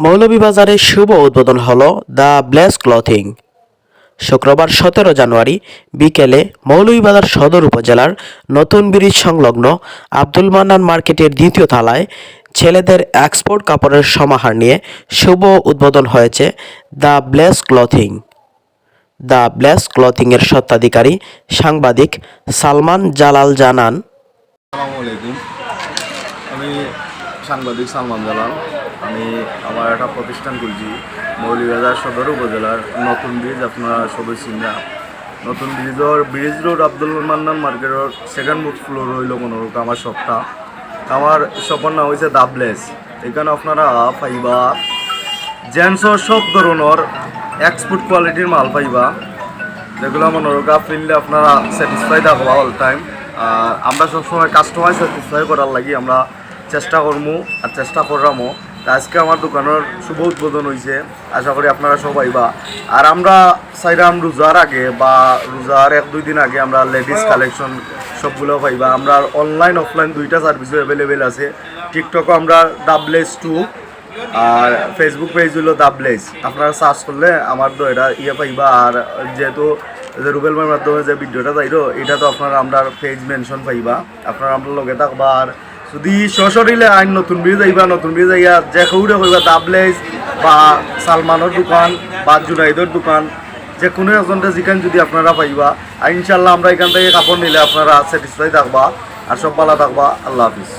মৌলভীবাজারে শুভ উদ্বোধন হল the bless clothing. শুক্রবার সতেরো জানুয়ারি বিকেলে মৌলভীবাজার সদর উপজেলার নতুন ব্রিজ সংলগ্ন আব্দুল মান্নান মার্কেটের দ্বিতীয় তলায় ছেলেদের এক্সপোর্ট কাপড়ের সমাহার নিয়ে শুভ উদ্বোধন হয়েছে the bless clothing. The bless ক্লথিংয়ের স্বত্বাধিকারী সাংবাদিক সালমান জালাল জানান আমি সাংবাদিক সালমান জালাল। আমি আমার একটা প্রতিষ্ঠান খুলছি মৌলিবাজার সদর উপজেলার নতুন ব্রিজ আপনারা সবাই চিনা নতুন ব্রিজর ব্রিজ রোড আব্দুল মান্নান মার্কেটের সেকেন্ড বুথ ফ্লোর হইল মনোরূপ আমার শপটা আমার শপের নাম হয়েছে দাবলেস এখানে আপনারা পাইবা জেন্টসর সব ধরনের এক্সপোর্ট কোয়ালিটির মাল পাইবা। যেগুলো মনোরোগা ফিল্ডে আপনারা স্যাটিসফাই থাকবা অল টাইম আমরা সবসময় কাস্টমার স্যাটিসফাই করার লাগি আমরা চেষ্টা করব আর চেষ্টা করলামও তা আজকে আমার দোকানের শুভ উদ্বোধন হয়েছে আশা করি আপনারা সবাই বা আর আমরা চাইলাম রোজার আগে বা রোজার এক দুই দিন আগে আমরা লেডিস কালেকশন সবগুলো পাইবা আমরা অনলাইন অফলাইন দুইটা সার্ভিসও অ্যাভেলেবেল আছে। টিকটকও আমরা ডাবলেস টু আর ফেসবুক পেজ হলো দ্য ব্লেস আপনারা সার্চ করলে আমার তো এটা ইয়ে পাইবা। আর যেহেতু যে রুবেল ভাইয়ের মাধ্যমে যে ভিডিওটা তাইরো এটা তো আপনারা আমরা পেজ মেনশন পাইবা। আপনারা আমরা লগে থাকবা। আর যদি সশরীরে আইন নতুন ব্রিজ আইবা নতুন ব্রিজ আইয়া যে সৌরে কইবা দাবলেজ বা সালমানের দোকান বা জুনাইদের দোকান, যে কোনো একজনটা যেখান যদি আপনারা পাইবা, আর ইনশাল্লাহ আমরা এখান থেকে কাপড় নিলে আপনারা স্যাটিসফাই থাকবা, আর সব ভালো থাকবা। আল্লাহ হাফিজ।